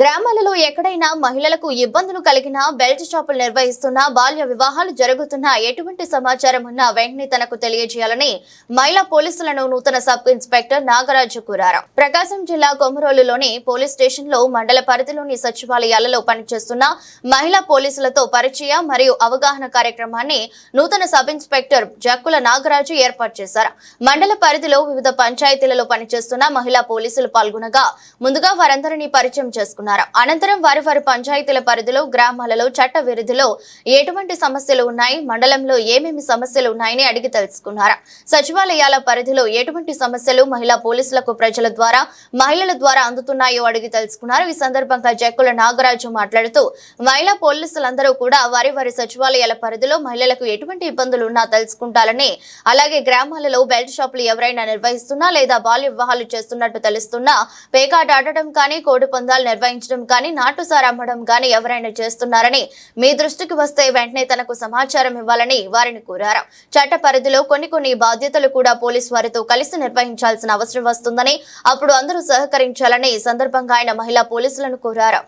గ్రామాలలో ఎక్కడైనా మహిళలకు ఇబ్బందులు కలిగినా బెల్ట్ షాపులు నిర్వహిస్తున్నా బాల్య వివాహాలు జరుగుతున్నా ఎటువంటి సమాచారం ఉన్నా వెంటనే తనకు తెలియజేయాలని మహిళా పోలీసులను నూతన సబ్ ఇన్స్పెక్టర్ నాగరాజు కోరారు. ప్రకాశం జిల్లా కొమరోలులోని పోలీస్ స్టేషన్లో మండల పరిధిలోని సచివాలయాలలో పనిచేస్తున్న మహిళా పోలీసులతో పరిచయ మరియు అవగాహన కార్యక్రమాన్ని నూతన సబ్ ఇన్స్పెక్టర్ జక్కుల నాగరాజు ఏర్పాటు చేశారు. మండల పరిధిలో వివిధ పంచాయతీలలో పనిచేస్తున్న మహిళా పోలీసులు పాల్గొనగా ముందుగా వారందరినీ పరిచయం చేసుకున్నారు. అనంతరం వారి వారి పంచాయతీల పరిధిలో గ్రామాలలో చట్ట విరుధిలో ఎటువంటి సమస్యలు ఉన్నాయి? మండలంలో ఏమేమి సమస్యలు ఉన్నాయని అడిగి తెలుసుకున్నారు. సచివాలయాల పరిధిలో ఎటువంటి సమస్యలు మహిళా పోలీసులకు ప్రజల ద్వారా మహిళల ద్వారా అందుతున్నాయో అడిగి తెలుసుకున్నారు. ఈ సందర్భంగా జక్కుల నాగరాజు మాట్లాడుతూ మహిళా పోలీసులందరూ కూడా వారి వారి సచివాలయాల పరిధిలో మహిళలకు ఎటువంటి ఇబ్బందులు ఉన్నా తెలుసుకుంటారని అలాగే గ్రామాలలో బెల్ట్ షాపులు ఎవరైనా నిర్వహిస్తున్నా లేదా బాల్య వివాహాలు చేస్తున్నట్టు తెలుస్తున్నా పేకాట ఆడటం కానీ కోడి పందాలు నిర్వహించడం కానీ నాటుసారా అమ్మడం కానీ ఎవరైనా చేస్తున్నారని మీ దృష్టికి వస్తే వెంటనే తనకు సమాచారం ఇవ్వాలని వారిని కోరారు. చట్ట పరిధిలో కొన్ని కొన్ని బాధ్యతలు కూడా పోలీసు వారితో కలిసి నిర్వహించాల్సిన అవసరం వస్తుందని అప్పుడు అందరూ సహకరించాలని ఈ సందర్భంగా ఆయన మహిళా పోలీసులను కోరారు.